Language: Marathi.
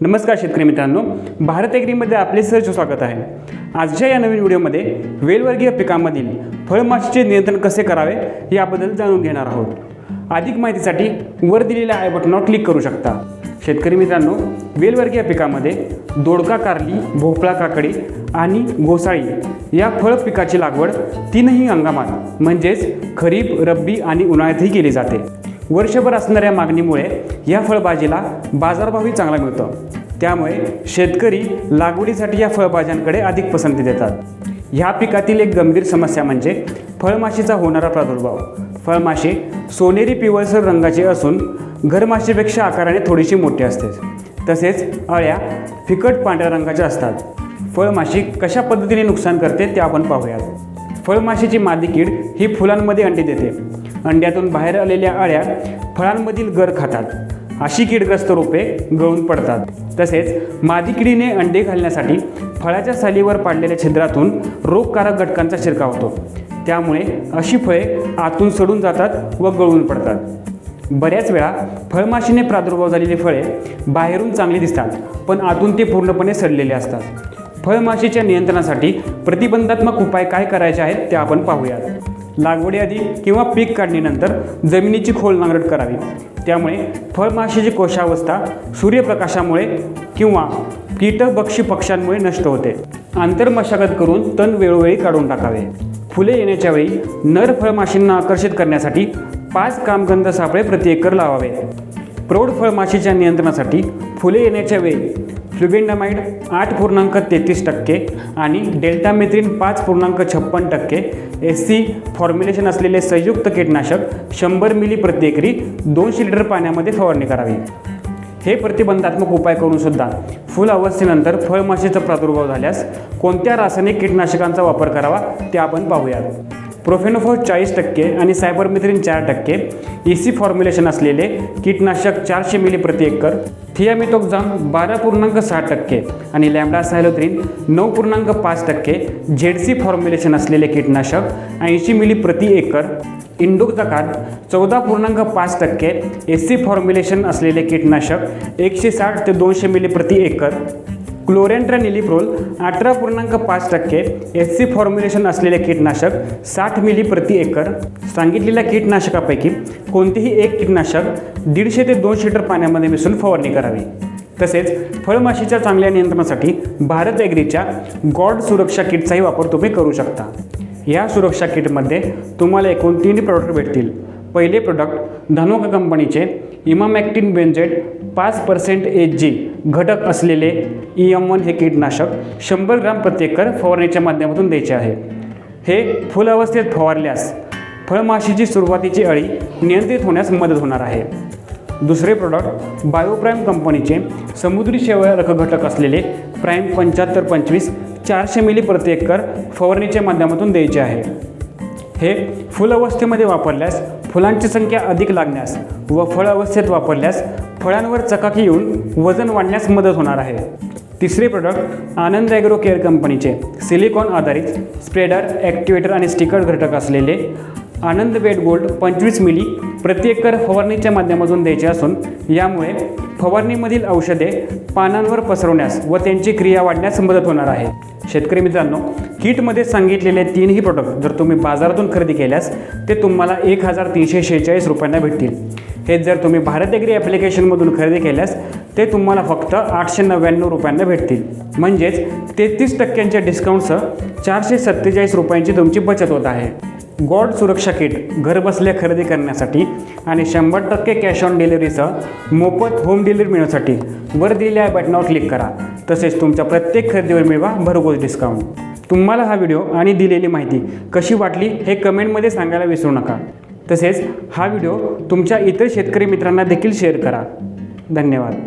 नमस्कार शेतकरी मित्रांनो भारत एग्रीमध्ये आपले सहज स्वागत आहे. आजच्या या नवीन व्हिडिओमध्ये वेलवर्गीय पिकांमधील फळमाशीचे नियंत्रण कसे करावे याबद्दल जाणून घेणार आहोत. अधिक माहितीसाठी वर दिलेल्या आय बटनावर क्लिक करू शकता. शेतकरी मित्रांनो वेलवर्गीय पिकामध्ये दोडका कारली भोपळा काकडी आणि घोसाळी या फळ पिकाची लागवड तीनही हंगामात म्हणजेच खरीप रब्बी आणि उन्हाळ्यातही केली जाते. वर्षभर असणाऱ्या मागणीमुळे या फळभाजीला बाजारभावही चांगला मिळतो. त्यामुळे शेतकरी लागवडीसाठी या फळभाज्यांकडे अधिक पसंती देतात. ह्या पिकातील एक गंभीर समस्या म्हणजे फळमाशीचा होणारा प्रादुर्भाव. फळमाशी सोनेरी पिवळसर रंगाची असून घरमाशीपेक्षा आकाराने थोडीशी मोठी असते. तसेच अळ्या फिकट पांढऱ्या रंगाच्या असतात. फळमाशी कशा पद्धतीने नुकसान करते ते आपण पाहूयात. फळमाशीची मादी कीड ही फुलांमध्ये अंडी देते. अंड्यातून बाहेर आलेल्या अळ्या फळांमधील गर खातात. अशी कीडग्रस्त रोपे गळून पडतात. तसेच मादी किडीने अंडे घालण्यासाठी फळाच्या सालीवर पाडलेल्या छिद्रातून रोगकारक घटकांचा शिरकाव होतो. त्यामुळे अशी फळे आतून सडून जातात व गळून पडतात. बऱ्याच वेळा फळमाशीने प्रादुर्भाव झालेली फळे बाहेरून चांगली दिसतात पण आतून ते पूर्णपणे सडलेले असतात. फळमाशीच्या नियंत्रणासाठी प्रतिबंधात्मक उपाय काय करायचे आहेत ते आपण पाहूयात. लागवडीआधी किंवा पीक काढणीनंतर जमिनीची खोल नांगरट करावी. त्यामुळे फळमाशीची कोशावस्था सूर्यप्रकाशामुळे किंवा कीटक बक्षी पक्ष्यांमुळे नष्ट होते. आंतरमशागत करून तण वेळोवेळी काढून टाकावे. फुले येण्याच्या वेळी नर फळमाशींना आकर्षित करण्यासाठी पाच कामगंध सापळे प्रति एकर लावावे. प्रौढ फळमाशीच्या नियंत्रणासाठी फुले येण्याच्या वेळी फ्लुबिंडामाइड आठ पूर्णांक तेहतीस टक्के आणि डेल्टामेथ्रिन पाच पूर्णांक छप्पन टक्के. एस सी फॉर्म्युलेशन असलेले संयुक्त कीटनाशक शंभर मिली प्रत्येकरी दोनशे लिटर पाण्यामध्ये फवारणी करावी. हे प्रतिबंधात्मक उपाय करूनसुद्धा फुल अवस्थेनंतर फळमाशीचा प्रादुर्भाव झाल्यास कोणत्या रासायनिक कीटनाशकांचा वापर करावा ते आपण पाहूयात. प्रोफेनोफॉर चाळीस टक्के आणि सायबरमिथ्रिन चार टक्के. ई सी फॉर्म्युलेशन असलेले कीटनाशक चारशे मिली प्रति एकर. थियामिथोक्झाम बारा पूर्णांक सहा टक्के आणि लॅमडा सायलोथ्रिन नऊ पूर्णांक पाच टक्के. झेड सी फॉर्म्युलेशन असलेले कीटनाशक ऐंशी मिली प्रति एकर. इंडोक्झाकात चौदा पूर्णांक पाच टक्के. एस सी फॉर्म्युलेशन असलेले कीटनाशक एकशे साठ ते दोनशे मिली प्रति एकर. क्लोरेंट्रानिलिप्रोल अठरा पूर्णांक पाच टक्के एस सी फॉर्म्युलेशन असलेले कीटनाशक साठ मिली प्रति एकर. सांगितलेल्या कीटनाशकापैकी कोणतेही एक कीटनाशक दीडशे ते दोनशे लिटर पाण्यामध्ये मिसळून फवारणी करावी. तसेच फळमाशीच्या चांगल्या नियंत्रणासाठी भारत ॲग्रीच्या गॉड सुरक्षा किटचाही वापर तुम्ही करू शकता. या सुरक्षा किटमध्ये तुम्हाला एकूण तीन प्रॉडक्ट भेटतील. पहिले प्रोडक्ट धनोका कंपनीचे इमामॅक्टिन बेंजेट पाच पर्सेंट एच जी घटक असलेले ई एम वन हे कीटनाशक शंभर ग्राम प्रत्येकर फवारणीच्या माध्यमातून द्यायचे आहे. हे फुल अवस्थेत फवारल्यास फळमाशीची सुरुवातीची अळी नियंत्रित होण्यास मदत होणार आहे. दुसरे प्रोडक्ट बायोप्राईम कंपनीचे समुद्री शेवाळ रखघटक असलेले प्राईम पंच्याहत्तर पंचवीस चारशे मिली प्रत्येकर फवारणीच्या माध्यमातून द्यायचे आहे. हे फुल अवस्थेमध्ये वापरल्यास फुलांची संख्या अधिक लागण्यास व फळ अवस्थेत वापरल्यास फळांवर चकाकी येऊन वजन वाढण्यास मदत होणार आहे. तिसरे प्रोडक्ट आनंद ॲग्रो केअर कंपनीचे सिलिकॉन आधारित स्प्रेडर ॲक्टिवेटर आणि स्टिकर घटक असलेले आनंद बेड गोल्ड पंचवीस मिली प्रति एकर फवारणीच्या माध्यमातून द्यायचे असून यामुळे फवारणीमधील औषधे पानांवर पसरवण्यास व त्यांची क्रिया वाढण्यास मदत होणार आहे. शेतकरी मित्रांनो किटमध्ये सांगितलेले तीनही प्रोडक्ट जर तुम्ही बाजारातून खरेदी केल्यास ते तुम्हाला एक हजार तीनशे शेहेचाळीस रुपयांना भेटतील. हे जर तुम्ही भारत एग्री ॲप्लिकेशनमधून खरेदी केल्यास ते तुम्हाला फक्त आठशे नव्याण्णव रुपयांना भेटतील. म्हणजेच तेहतीस टक्क्यांच्या डिस्काउंटसह चारशे सत्तेचाळीस रुपयांची तुमची बचत होत आहे. गॉड सुरक्षा किट घरबसल्या खरेदी करण्यासाठी आणि शंभर टक्के कॅश ऑन डिलिव्हरीसह मोफत होम डिलिव्हरी मिळवण्यासाठी वर दिलेल्या बटनावर क्लिक करा. तसेच तुमच्या प्रत्येक खरेदीवर मिळवा भरघोस डिस्काउंट तुम्हाला हा व्हिडिओ आणि दिलेली माहिती कशी वाटली हे कमेंटमध्ये सांगायला विसरू नका. तसेच हा व्हिडिओ तुमच्या इतर शेतकरी मित्रांना देखील शेअर करा. धन्यवाद.